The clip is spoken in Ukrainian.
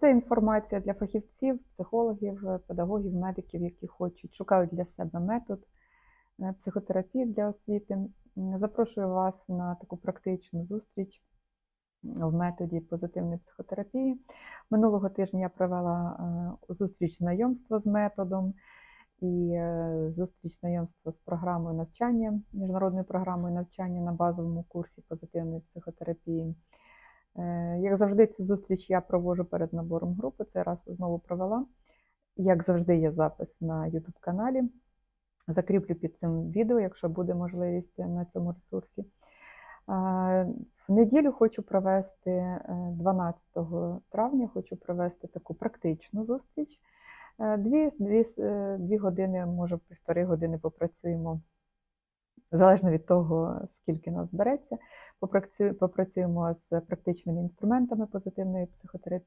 Це інформація для фахівців, психологів, педагогів, медиків, які хочуть, шукають для себе метод е, психотерапії для освіти. Запрошую вас на таку практичну зустріч в методі позитивної психотерапії. Минулого тижня я провела е, зустріч знайомства з методом і е, зустріч знайомства з програмою навчання, міжнародною програмою навчання на базовому курсі позитивної психотерапії. Е, Як завжди, цю зустріч я проводжу перед набором групи. Це раз знову провела. Як завжди, є запис на YouTube каналі. Закріплю під цим відео, якщо буде можливість на цьому ресурсі. Е, В неділю хочу провести е, 12 травня, хочу провести таку практичну зустріч. Е, Дві, дві, е, дві години, може півтори години попрацюємо, залежно від того, скільки нас береться. Попрацю- Попрацюємо з практичними інструментами позитивної психотерапії.